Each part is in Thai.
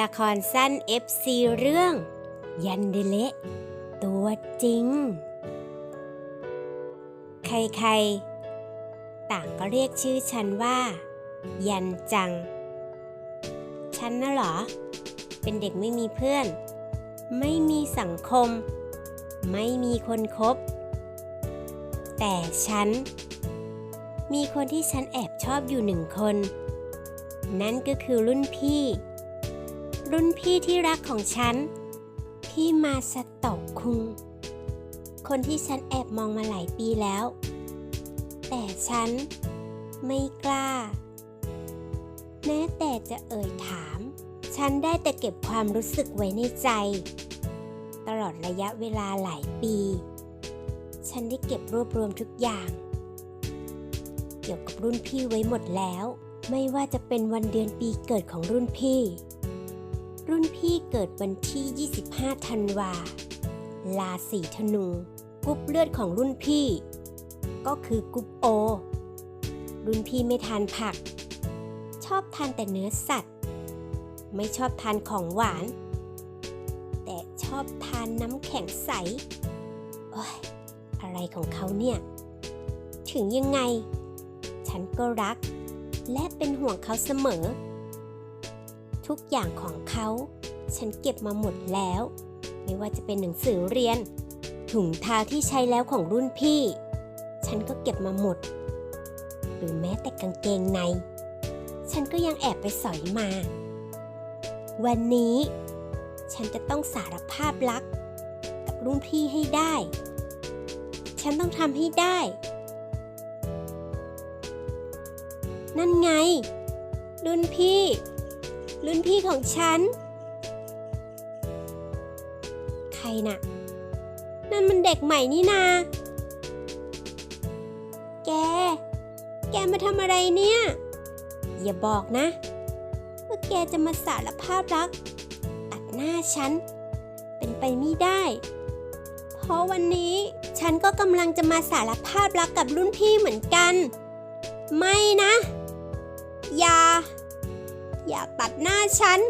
ละครสั้น FC เรื่อง ยันเดเละตัวจริง ใครๆ ต่างก็เรียกชื่อฉันว่า ยันจัง ฉันน่ะเหรอ เป็นเด็กไม่มีเพื่อน ไม่มีสังคม ไม่มีคนคบ แต่ฉัน มีคนที่ฉันแอบชอบอยู่หนึ่งคน นั่นก็คือรุ่นพี่ รุ่นพี่ที่รักของฉัน พี่มาสโตะคุง คนที่ฉันแอบมองมาหลายปีแล้ว แต่ฉันไม่กล้า แม้แต่จะเอ่ยถาม ฉันได้แต่เก็บความรู้สึกไว้ในใจ ตลอดระยะเวลาหลายปี ฉันได้เก็บรวบรวมทุกอย่างเกี่ยวกับรุ่นพี่ไว้หมดแล้ว ไม่ว่าจะเป็นวันเดือนปีเกิดของรุ่นพี่ รุ่นพี่เกิดวันที่ 25 ธันวาลาสีธนู กรุ๊ปเลือดของรุ่นพี่ ก็คือกรุ๊ปโอ รุ่นพี่ไม่ทานผัก ชอบทานแต่เนื้อสัตว์ ไม่ชอบทานของหวาน แต่ชอบทานน้ำแข็งใส โอ้ย อะไรของเขาเนี่ย ถึงยังไง ฉันก็รัก และเป็นห่วงเขาเสมอ ทุกอย่างของเขา ฉันเก็บมาหมดแล้ว ไม่ว่าจะเป็นหนังสือเรียน ถุงเท้าที่ใช้แล้วของรุ่นพี่ ฉันก็เก็บมาหมด หรือแม้แต่กางเกงใน ฉันก็ยังแอบไปสอยมา วันนี้ ฉันจะต้องสารภาพรัก กับรุ่นพี่ให้ได้ ฉันต้องทำให้ได้ นั่นไง รุ่นพี่ รุ่นพี่ของฉัน ใครน่ะ นั่นมันเด็กใหม่นี่นา แก แกมาทำอะไรเนี่ย อย่าบอกนะ ว่าแกจะมาสารภาพรัก ตัดหน้าฉัน เป็นไปไม่ได้ เพราะวันนี้ฉันก็กำลังจะมาสารภาพรักกับรุ่นพี่เหมือนกัน ไม่นะ อย่า อย่าตัดหน้าฉัน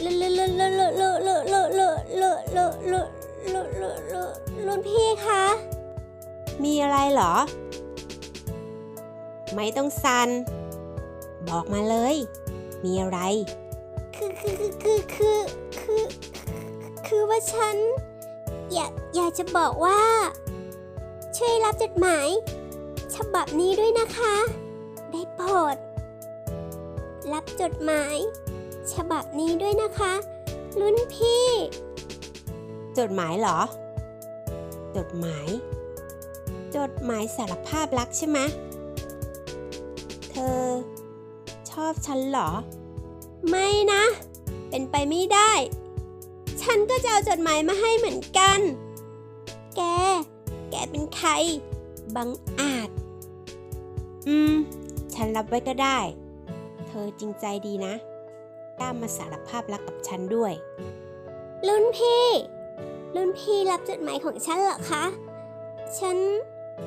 เลเลเลเลเลเลเลเลเลเลเลเลเลเลเลรุ่นพี่คะ มีอะไรเหรอ ไม่ต้องซัน บอกมาเลย มีอะไร คือคือคือคือคือคือว่าฉัน อยากอยากจะบอกว่า ช่วยรับจดหมาย ฉบับนี้ด้วยนะคะ ได้โปรด รับจดหมาย ฉบับนี้ด้วยนะคะ รุ่นพี่ จดหมายเหรอ จดหมาย จดหมายสารภาพรักใช่ไหมเธอ ชอบฉันเหรอ ไม่นะ เป็นไปไม่ได้ ฉันก็จะเอาจดหมายมาให้เหมือนกัน แก แกเป็นใคร บังอาจ อืม ฉันรับไว้ก็ได้ เธอจริงใจดีนะกล้ามาสารภาพรักกับฉันด้วย รุ่นพี่ รุ่นพี่รับจดหมายของฉันเหรอคะ ฉัน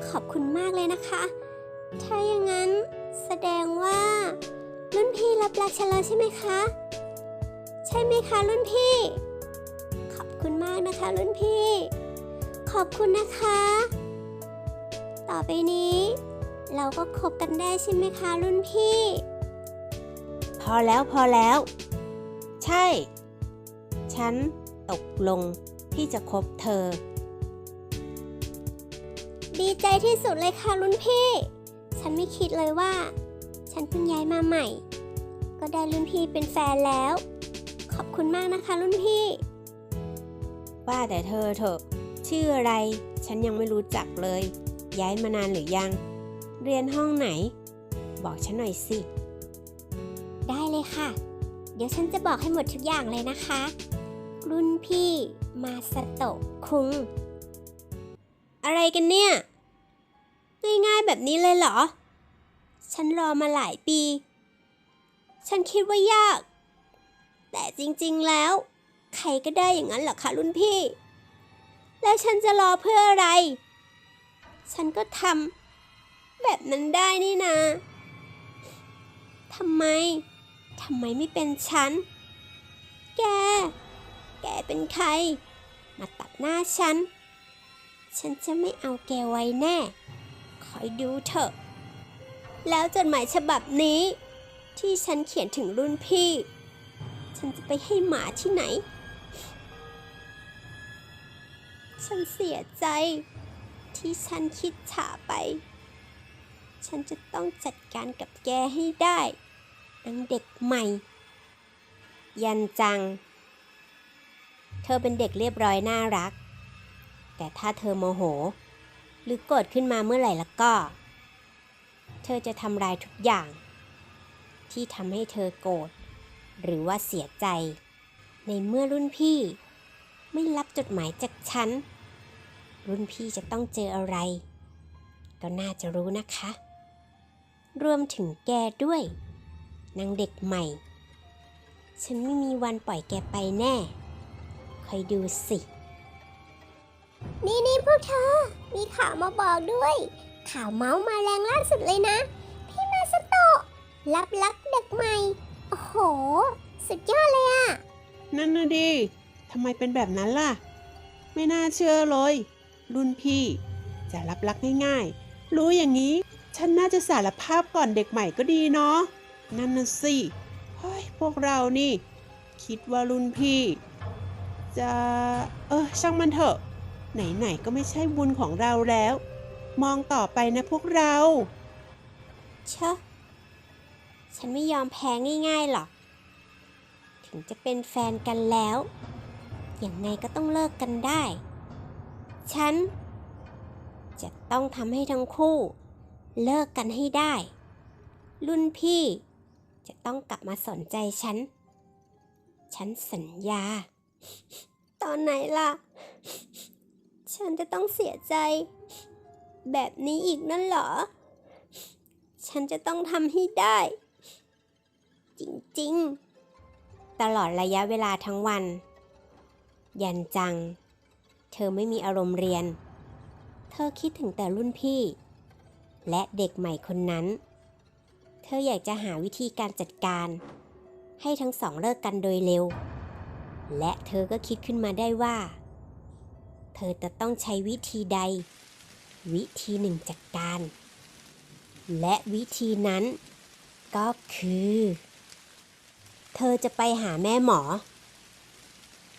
ขอบคุณมากเลยนะคะ ถ้าอย่างนั้นแสดงว่า รุ่นพี่รับรักฉันแล้วใช่ไหมคะ ใช่ไหมคะรุ่นพี่ ขอบคุณมากนะคะรุ่นพี่ ขอบคุณนะคะ ต่อไปนี้ เราก็คบกันได้ใช่ไหมคะรุ่นพี่ พอแล้วพอแล้ว ใช่ ฉันตกลงที่จะคบเธอ ดีใจที่สุดเลยค่ะรุ่นพี่ ฉันไม่คิดเลยว่า ฉันเพิ่งย้ายมาใหม่ ก็ได้รุ่นพี่เป็นแฟนแล้ว ขอบคุณมากนะคะรุ่นพี่ ว่าแต่เธอเถอะ ชื่ออะไร ฉันยังไม่รู้จักเลย ย้ายมานานหรือยัง เรียนห้องไหน บอกฉันหน่อยสิได้เลยค่ะ เดี๋ยวฉันจะบอกให้หมดทุกอย่างเลยนะคะ รุ่นพี่มาสโตะคุง อะไรกันเนี่ย ง่ายๆแบบนี้เลยเหรอ ฉันรอมาหลายปี ฉันคิดว่ายาก แต่จริงๆแล้ว ใครก็ได้อย่างนั้นเหรอคะรุ่นพี่ แล้วฉันจะรอเพื่ออะไร ฉันก็ทำแบบนั้นได้นี่นาทำไม ทำไมไม่เป็นฉัน แก แกเป็นใคร มาตัดหน้าฉัน ฉันจะไม่เอาแกไว้แน่ คอยดูเถอะ แล้วจดหมายฉบับนี้ ที่ฉันเขียนถึงรุ่นพี่ ฉันจะไปให้หมาที่ไหน ฉันเสียใจ ที่ฉันคิดช้าไป ฉันจะต้องจัดการกับแกให้ได้ นางเด็กใหม่ ยันจัง เธอเป็นเด็กเรียบร้อยน่ารัก แต่ถ้าเธอโมโห หรือโกรธขึ้นมาเมื่อไหร่ล้วก็ เธอจะทำลายทุกอย่าง ที่ทำให้เธอโกรธหรือว่าเสียใจ ในเมื่อรุ่นพี่ ไม่รับจดหมายจากฉัน รุ่นพี่จะต้องเจออะไร ก็น่าจะรู้นะคะ รวมถึงแกด้วย นางเด็กใหม่ ฉันไม่มีวันปล่อยแกไปแน่ คอยดูสิ นี่นี่พวกเธอ มีข่าวมาบอกด้วย ข่าวเมาส์มาแรงล่าสุดเลยนะ พี่มาสโตะรับลักเด็กใหม่ โอ้โห สุดยอดเลยอะนั่นนะดิทำไมเป็นแบบนั้นล่ะ ไม่น่าเชื่อเลย รุ่นพี่ จะรับรักง่ายๆ รู้อย่างนี้ ฉันน่าจะสารภาพก่อนเด็กใหม่ก็ดีเนาะ นั่นน่ะสิเฮ้ยพวกเรานี่ คิดว่ารุ่นพี่ จะเออช่างมันเถอะ ไหนๆก็ไม่ใช่บุญของเราแล้ว มองต่อไปนะพวกเราเชอะฉันไม่ยอมแพ้ง่ายๆหรอก ถึงจะเป็นแฟนกันแล้ว อย่างไงก็ต้องเลิกกันได้ ฉัน จะต้องทำให้ทั้งคู่ เลิกกันให้ได้ รุ่นพี่ จะต้องกลับมาสนใจฉัน ฉันสัญญา ตอนไหนล่ะ ฉันจะต้องเสียใจ แบบนี้อีกนั่นเหรอ ฉันจะต้องทำให้ได้ จริงๆ ตลอดระยะเวลาทั้งวัน ยันจัง เธอไม่มีอารมณ์เรียน เธอคิดถึงแต่รุ่นพี่ และเด็กใหม่คนนั้น เธออยากจะหาวิธีการจัดการ ให้ทั้งสองเลิกกันโดยเร็ว และเธอก็คิดขึ้นมาได้ว่า เธอจะต้องใช้วิธีใด วิธีหนึ่งจัดการ และวิธีนั้นก็คือ เธอจะไปหาแม่หมอ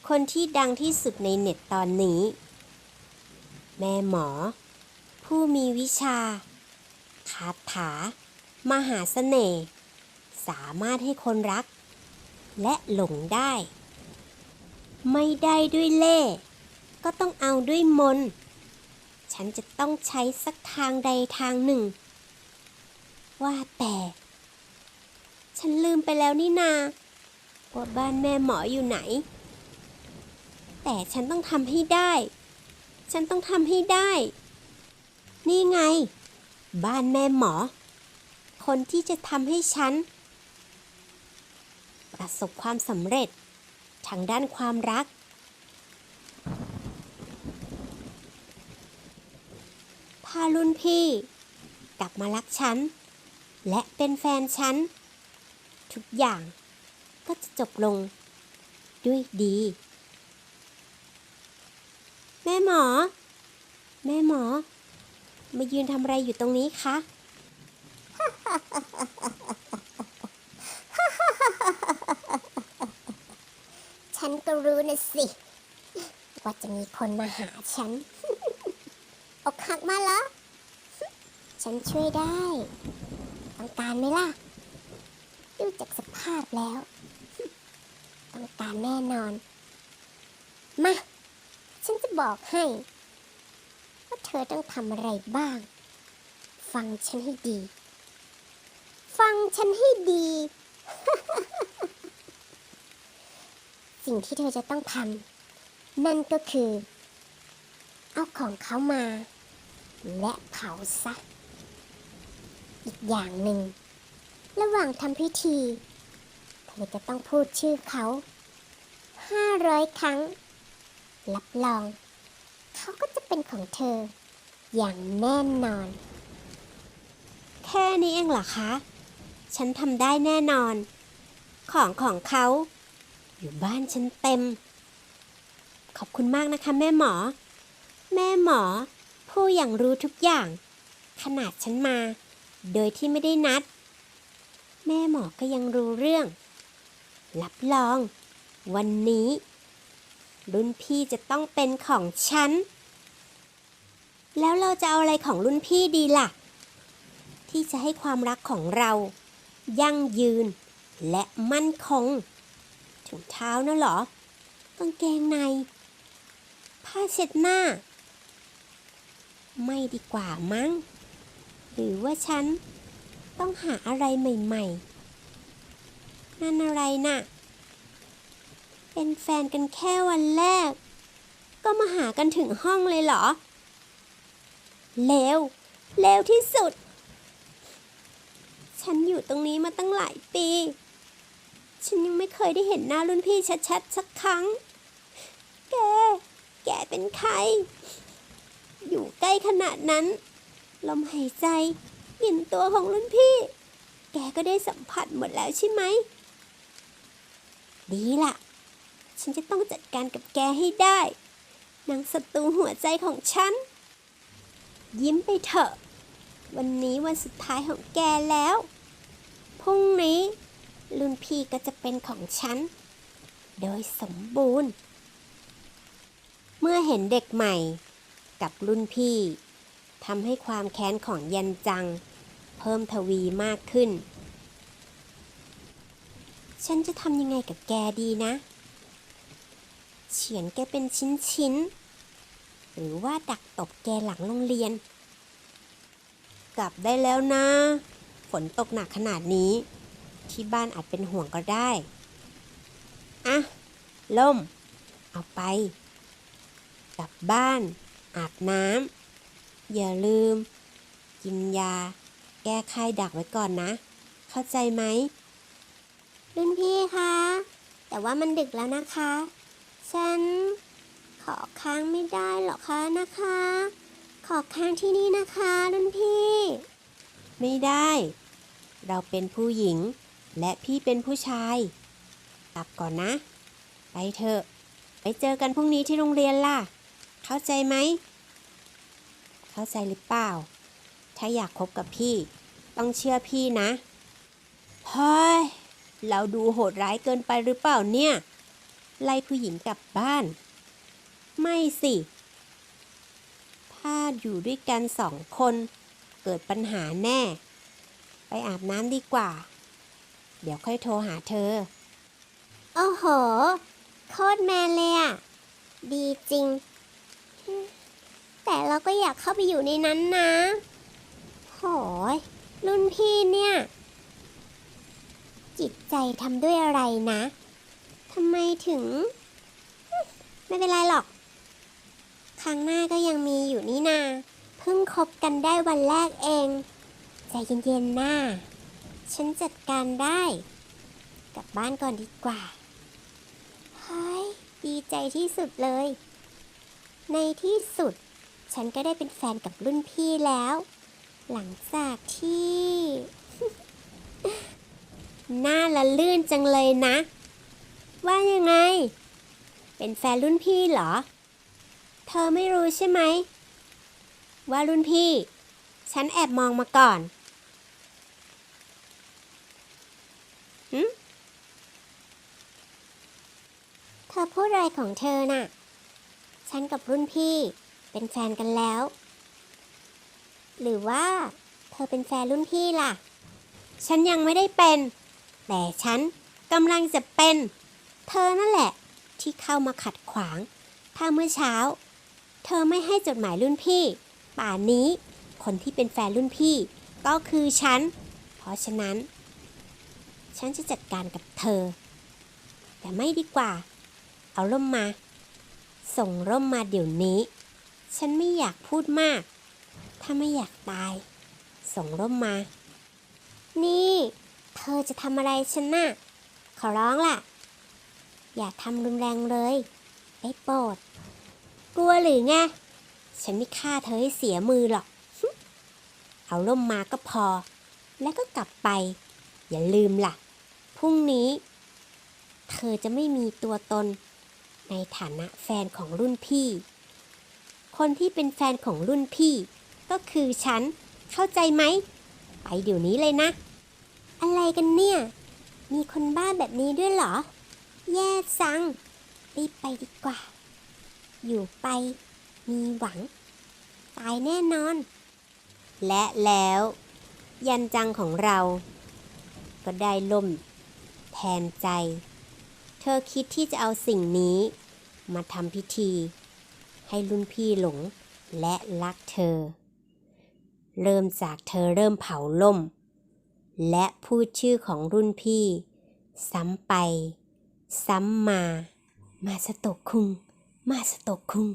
คนที่ดังที่สุดในเน็ตตอนนี้ แม่หมอ ผู้มีวิชาคาถา มหาเสน่ห์สามารถให้คนรัก และหลงได้ ไม่ได้ด้วยเล่ก็ต้องเอาด้วยมน ฉันจะต้องใช้สักทางใดทางหนึ่ง ว่าแต่ ฉันลืมไปแล้วนี่นาว่าบ้านแม่หมออยู่ไหน แต่ฉันต้องทำให้ได้ ฉันต้องทำให้ได้ นี่ไง บ้านแม่หมอ คนที่จะทำให้ฉัน ประสบความสำเร็จทางด้านความรัก พารุ่นพี่ กลับมารักฉัน และเป็นแฟนฉัน ทุกอย่างก็จะจบลง ด้วยดี แม่หมอ แม่หมอ มายืนทำอะไรอยู่ตรงนี้คะ ฉันก็รู้นะสิ ว่าจะมีคนมาหาฉัน อกหักมาเหรอ ฉันช่วยได้ ต้องการไหมล่ะ ดูจากสภาพแล้ว ต้องการแน่นอน มา ฉันจะบอกให้ ว่าเธอต้องทำอะไรบ้าง ฟังฉันให้ดี ฟังฉันให้ดี สิ่งที่เธอจะต้องทำนั่นก็คือ เอาของเขามา และเผาซะ อีกอย่างหนึ่ง ระหว่างทำพิธี เธอจะต้องพูดชื่อเขาห้าร้อยครั้ง รับรอง เขาก็จะเป็นของเธอ อย่างแน่นอน แค่นี้เองเหรอคะ ฉันทำได้แน่นอน ของของเขา อยู่บ้านฉันเต็ม ขอบคุณมากนะคะ แม่หมอ แม่หมอ ผู้อย่างรู้ทุกอย่าง ขนาดฉันมา โดยที่ไม่ได้นัด แม่หมอก็ยังรู้เรื่อง รับรอง วันนี้ รุ่นพี่จะต้องเป็นของฉัน แล้วเราจะเอาอะไรของรุ่นพี่ดีล่ะ ที่จะให้ความรักของเรา ยั่งยืน และมั่นคงถุงเท้านะหรอกางเกงใน ผ้าเช็ดหน้า ไม่ดีกว่ามั้ง หรือว่าฉันต้องหาอะไรใหม่ๆ นั่นอะไรน่ะ เป็นแฟนกันแค่วันแรก ก็มาหากันถึงห้องเลยเหรอเลวเลวที่สุด ฉันอยู่ตรงนี้มาตั้งหลายปี ฉันยังไม่เคยได้เห็นหน้ารุ่นพี่ชัดๆสักครั้ง แก แกเป็นใคร อยู่ใกล้ขนาดนั้น ลมหายใจกลิ่นตัวของรุ่นพี่ แกก็ได้สัมผัสหมดแล้วใช่ไหม ดีล่ะ ฉันจะต้องจัดการกับแกให้ได้นางศัตรูหัวใจของฉัน ยิ้มไปเถอะ วันนี้วันสุดท้ายของแกแล้ว พรุ่งนี้ รุ่นพี่ก็จะเป็นของฉัน โดยสมบูรณ์ เมื่อเห็นเด็กใหม่กับรุ่นพี่ทำให้ความแค้นของยันจัง เพิ่มทวีมากขึ้น ฉันจะทำยังไงกับแกดีนะ เฉียนแกเป็นชิ้นๆหรือว่าดักตบแกหลังโรงเรียน กลับได้แล้วนะ ฝนตกหนักขนาดนี้ ที่บ้านอาจเป็นห่วงก็ได้ อะ ล่ม เอาไป กลับบ้าน อาบน้ำอย่าลืม กินยา แก้ไข้ดักไว้ก่อนนะ เข้าใจไหม รุ่นพี่คะ แต่ว่ามันดึกแล้วนะคะ ฉัน ขอค้างไม่ได้หรอคะนะคะ ขอค้างที่นี่นะคะ รุ่นพี่ ไม่ได้ เราเป็นผู้หญิง และพี่เป็นผู้ชาย กลับก่อนนะ ไปเถอะ ไปเจอกันพรุ่งนี้ที่โรงเรียนล่ะ เข้าใจไหม เข้าใจหรือเปล่า ถ้าอยากคบกับพี่ ต้องเชื่อพี่นะเฮ้ยเราดูโหดร้ายเกินไปหรือเปล่าเนี่ย ไล่ผู้หญิงกลับบ้าน ไม่สิ ถ้าอยู่ด้วยกันสองคน เกิดปัญหาแน่ อาบน้ำดีกว่า เดี๋ยวค่อยโทรหาเธอ โอ้โห โคตรแมนเลยอะดีจริง แต่เราก็อยากเข้าไปอยู่ในนั้นนะโหยรุ่นพี่เนี่ย จิตใจทำด้วยอะไรนะทำไมถึง ไม่เป็นไรหรอก ครั้งหน้าก็ยังมีอยู่นี่นา เพิ่งคบกันได้วันแรกเอง ใจเย็นๆหน้า ฉันจัดการได้ กลับบ้านก่อนดีกว่า เฮ้ย ดีใจที่สุดเลย ในที่สุด ฉันก็ได้เป็นแฟนกับรุ่นพี่แล้ว หลังจากที่ หน้าละลื่นจังเลยนะ ว่ายังไง เป็นแฟนรุ่นพี่เหรอ เธอไม่รู้ใช่ไหม ว่ารุ่นพี่ฉันแอบมองมาก่อน หึเธอพูดอะไรของเธอน่ะ ฉันกับรุ่นพี่เป็นแฟนกันแล้ว หรือว่า เธอเป็นแฟนรุ่นพี่ล่ะ ฉันยังไม่ได้เป็น แต่ฉันกำลังจะเป็น เธอนั่นแหละ ที่เข้ามาขัดขวาง ถ้าเมื่อเช้า เธอไม่ให้จดหมายรุ่นพี่ ป่านนี้ คนที่เป็นแฟนรุ่นพี่ก็คือฉัน เพราะฉะนั้น ฉันจะจัดการกับเธอ แต่ไม่ดีกว่า เอาร่มมา ส่งร่มมาเดี๋ยวนี้ ฉันไม่อยากพูดมาก ถ้าไม่อยากตาย ส่งร่มมา นี่ เธอจะทำอะไรฉันน่ะ ขอร้องล่ะ อย่าทำรุนแรงเลย ได้โปรด กลัวหรือไง ฉันไม่ฆ่าเธอให้เสียมือหรอก เอาร่มมาก็พอ แล้วก็กลับไป อย่าลืมล่ะ พรุ่งนี้ เธอจะไม่มีตัวตน ในฐานะแฟนของรุ่นพี่ คนที่เป็นแฟนของรุ่นพี่ ก็คือฉัน เข้าใจไหม ไปเดี๋ยวนี้เลยนะ อะไรกันเนี่ย มีคนบ้าแบบนี้ด้วยเหรอ แย่จัง รีบไปดีกว่า อยู่ไป มีหวัง ตายแน่นอน และแล้ว ยันจังของเรา ก็ได้ล่ม แทนใจ เธอคิดที่จะเอาสิ่งนี้ มาทำพิธี ให้รุ่นพี่หลงและรักเธอ เริ่มจากเธอเริ่มเผาล่ม และพูดชื่อของรุ่นพี่ ซ้ำไป ซ้ำมา มาสตกคุง มาสตกคุง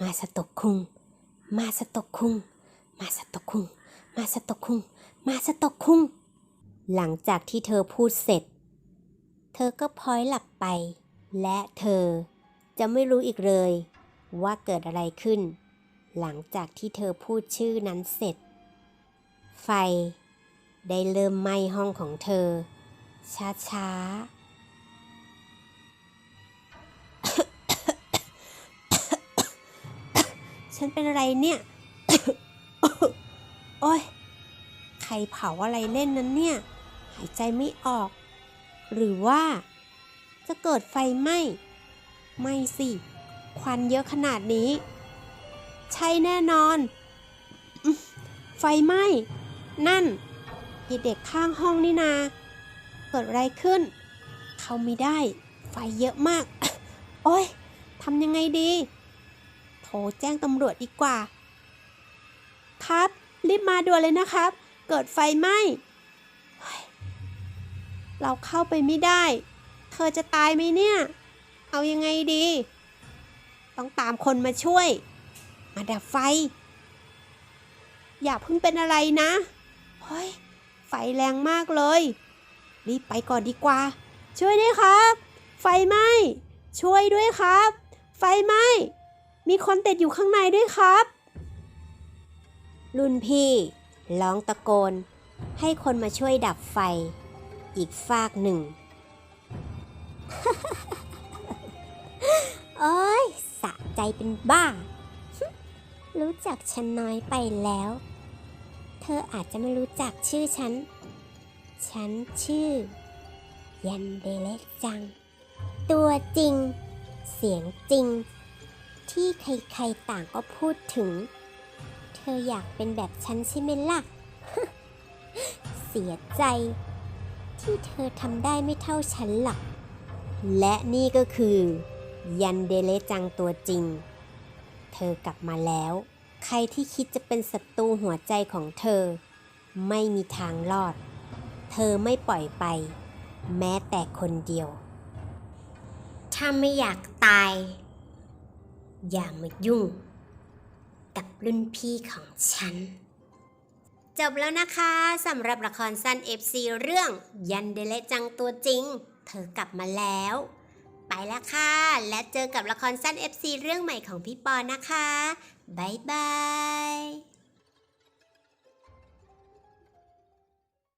มาสตกคุง มาสตกคุง มาสตกคุง มาสตกคุง มาสตกคุง หลังจากที่เธอพูดเสร็จ เธอก็พลอยหลับไป และเธอจะไม่รู้อีกเลย ว่าเกิดอะไรขึ้น หลังจากที่เธอพูดชื่อนั้นเสร็จ ไฟ ได้เริ่มไหม้ห้องของเธอ ช้าๆฉันเป็นอะไรเนี่ย โอ้ย ใครเผาอะไรเล่นนั้นเนี่ย หายใจไม่ออก หรือว่า จะเกิดไฟไหม้ ไม่สิ ควันเยอะขนาดนี้ ใช่แน่นอน ไฟไหม้ นั่นเด็กข้างห้องนี่นา เกิดอะไรขึ้น เขาไม่ได้ ไฟเยอะมาก โอ้ยทำยังไงดี โทรแจ้งตำรวจดีกว่า ครับ รีบมาด่วนเลยนะครับ เกิดไฟไหม้ เราเข้าไปไม่ได้ เธอจะตายไหมเนี่ย เอายังไงดี ต้องตามคนมาช่วย มาดับไฟ อย่าเพิ่งเป็นอะไรนะ เฮ้ย ไฟแรงมากเลย รีบไปก่อนดีกว่า ช่วยด้วยครับ ไฟไหม้ ช่วยด้วยครับ ไฟไหม้ มีคนติดอยู่ข้างในด้วยครับ รุ่นพี่ ร้องตะโกน ให้คนมาช่วยดับไฟ อีกฟากหนึ่ง โอ้ยสะใจเป็นบ้า รู้จักฉันน้อยไปแล้ว เธออาจจะไม่รู้จักชื่อฉัน ฉันชื่อ ยันเดเล็กจัง ตัวจริง เสียงจริง ที่ใครๆต่างก็พูดถึง เธออยากเป็นแบบฉันใช่ไหมล่ะ เสียใจ ที่เธอทำได้ไม่เท่าฉันหรอก และนี่ก็คือ ยันเดเลจังตัวจริง เธอกลับมาแล้ว ใครที่คิดจะเป็นศัตรูหัวใจของเธอ ไม่มีทางรอด เธอไม่ปล่อยไป แม้แต่คนเดียว ถ้าไม่อยากตาย อย่ามายุ่ง กับรุ่นพี่ของฉัน จบแล้วนะคะสำหรับละครสั้น FC เรื่อง ยันเดเลจังตัวจริง เธอกลับมาแล้ว ไปแล้วค่ะ และเจอกับละครสั้น FC เรื่องใหม่ของพี่ปอนะคะ บ๊ายบาย